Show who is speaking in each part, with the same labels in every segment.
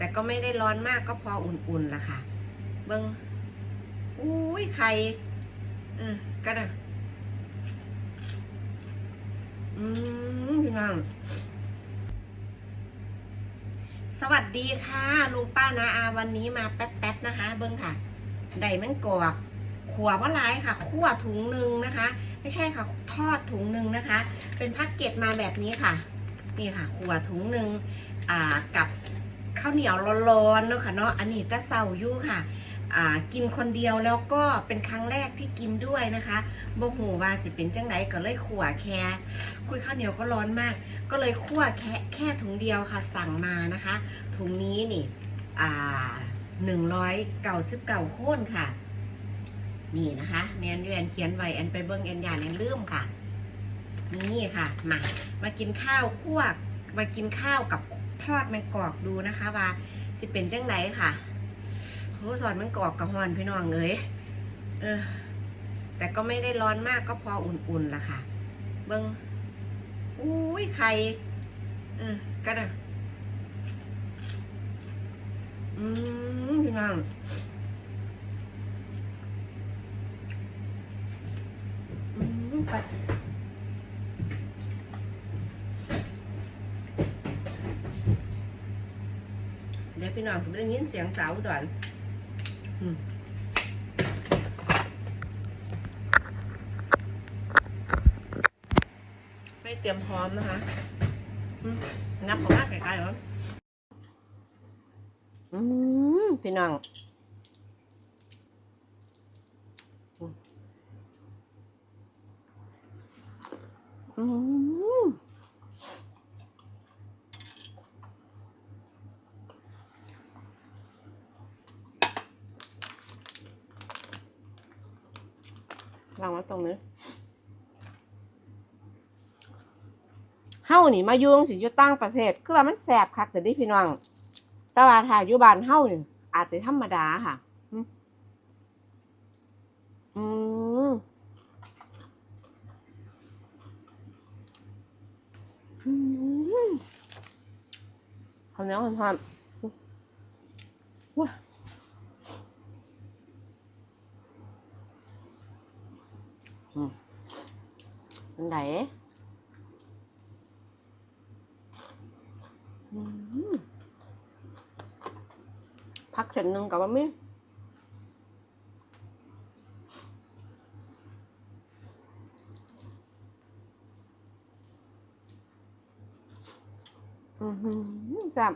Speaker 1: แต่ก็ไม่ได้ร้อนมากก็พออุ่นๆล่ะค่ะ เบิ้งอุ้ยไข่เออก็ได้อืมพี่น้องสวัสดีค่ะลุงป้านาอาวันนี้มาแป๊บๆนะคะ เบิ้งค่ะไดแมงกอกขัวว่าร้ายค่ะคั่วถุงหนึ่งนะคะ ไม่ใช่ค่ะทอดถุงหนึ่งนะคะ เป็นแพ็กเกจมาแบบนี้ค่ะ นี่ค่ะขัวถุงหนึ่งอ่ากับ ข้าวเหนียวร้อนๆเนาะค่ะเนาะอันนี้ตะเซาอยู่ค่ะกินคนเดียวแล้วก็เป็นครั้งแรกที่กินด้วยนะคะบ่หูว่าสิเป็นจังไดก็เลยขัวแค่คุยข้าวเหนียวก็ร้อนมาก ก็เลยคั่วแค่แค่ถุงเดียวค่ะสั่งมานะคะ ถุงนี้นี่หนึ่งร้อยเก่าสิบเก่าโค่นค่ะ นี่นะคะแมนยูแอนเขียนไว้แอนไปเบิ้งแอนยานแอนลืมค่ะ นี่ค่ะมามากินข้าวคั่วมากินข้าวกับ ทอดแมงกอกดูนะคะว่าสิเป็นจังไหนค่ะโอ้ทอดแมงกอกกระหอนพี่น้องเอ้ยเออ แต่ก็ไม่ได้ร้อนมากก็พออุ่นๆล่ะค่ะ เบิ้งอุ้ยไข่เออก็ได้อืมพี่น้องอืมไปเดี๋ยว พี่น้องผมได้ยินเสียงสาวด่อนไม่เตรียมพร้อมนะคะงับเขามากไกลๆหรออืมพี่น้องอืมวางไว้ตรงนี้ เฮ้านี่มายุ่งสิอยู่ตั้งประเทศ คือว่ามันแสบคักแต่ดิพี่น้องแต่ว่าถ่ายอยู่บ้านเฮานี่อาจจะธรรมดาค่ะ อืมอืมอืมข้วเนียวหอมๆว้าอืมอันไหนอืม พักเสร็จหนึ่งกับว่ามีอือหือจับ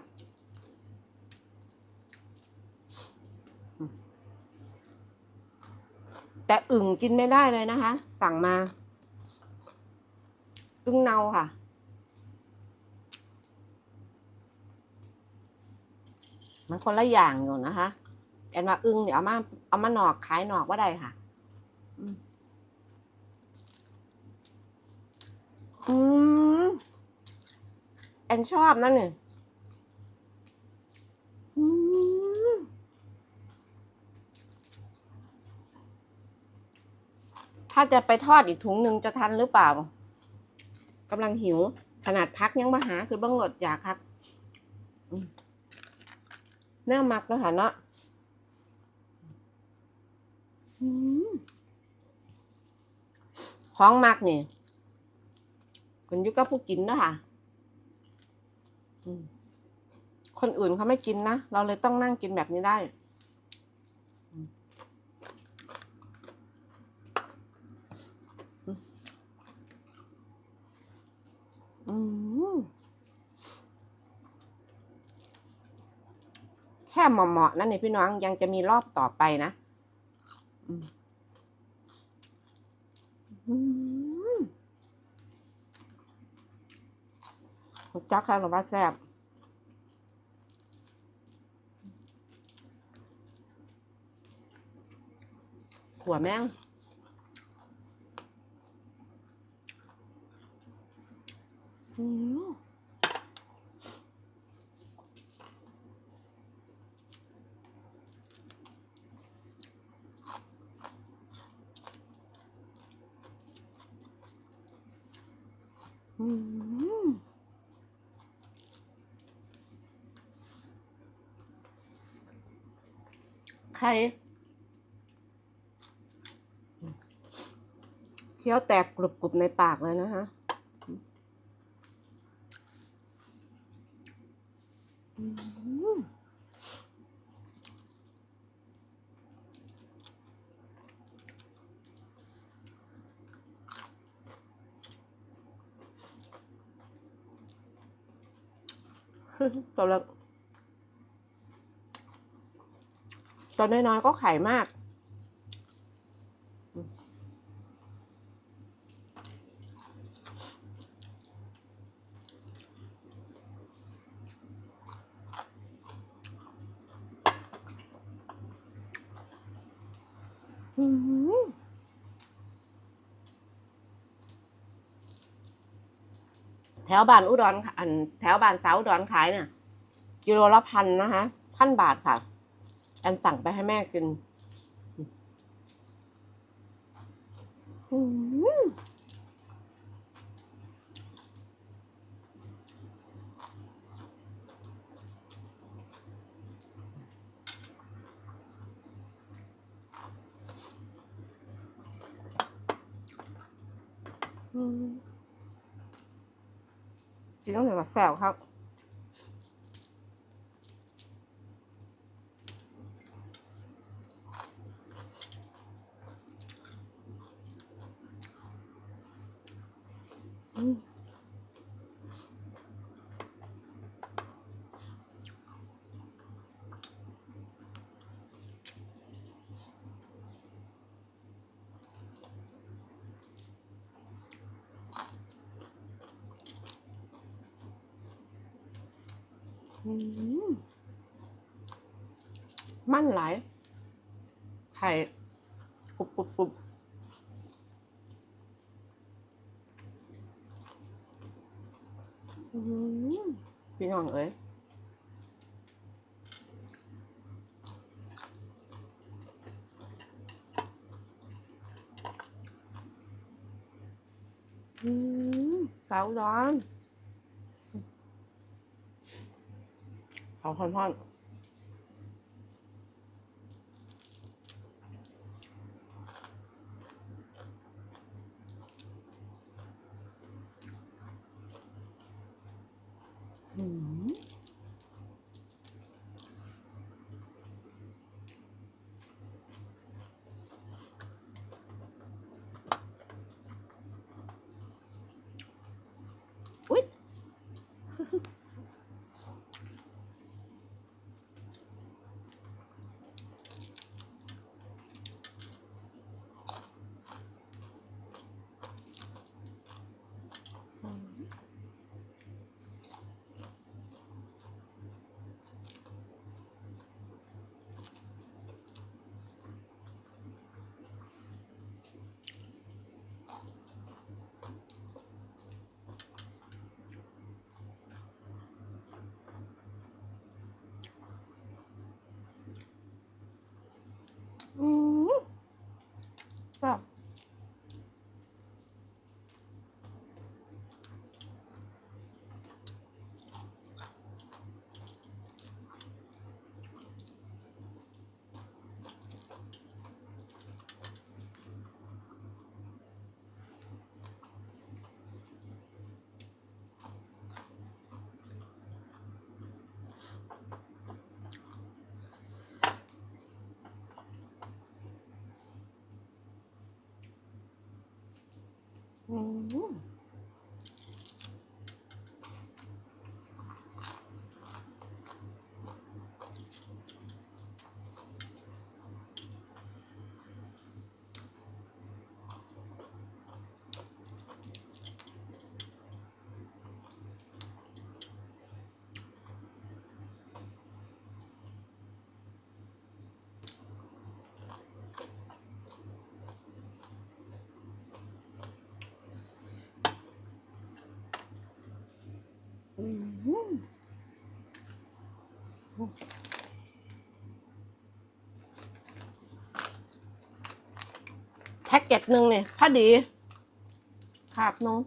Speaker 1: แต่อึ่งกินไม่ได้เลยนะคะ สั่งมาอึ่งเนาค่ะ มันคนละอย่างอยู่นะคะแอนว่าอึ้งเดี๋ยวเอามาเอามาหนอกขายหนอกว่าได้ค่ะ อืมแอนชอบนั่นเนี่ยอืมถ้าจะไปทอดอีกถุงหนึ่งจะทันหรือเปล่ากำลังหิว ขนาดพักยังมาหาคือเบ้องหลดอยากครับ เนื้อมักแล้วค่ะเนาะอืมของมักนี่คนอยุก็ผู้กินเนอะค่ะอืมคนอื่นเขาไม่กินนะ เราเลยต้องนั่งกินแบบนี้ได้อืมอืม แค่เหมาะๆนั่นนี่พี่น้องยังจะมีรอบต่อไปนะอืมอืมจักค่ะหรือว่าแซ่บหัวแม่งอืม ไข่เคี้ยวแตกกรุบๆในปากเลยนะคะ ตอนแรกตอนน้อยๆก็ขายมาก อืม แถวบ้านอุดรค่ะอันแถวบ้านสาวอุดรขายเนี่ยกิโลละพันนะคะพันบาทค่ะอันสั่งไปให้แม่กินอืม อืมกินต้องเหนือแซวครับ อืมอื มมันหลาย ไข่กรุบกรุบกรุบพี่น้องเอ้ยอืมสาวร้อน เขาค่อนๆ อืมอุ๊ย อืมแบบ อื แพ็กเกจหนึ่งเนี่ยถ้าดีขาดน้อง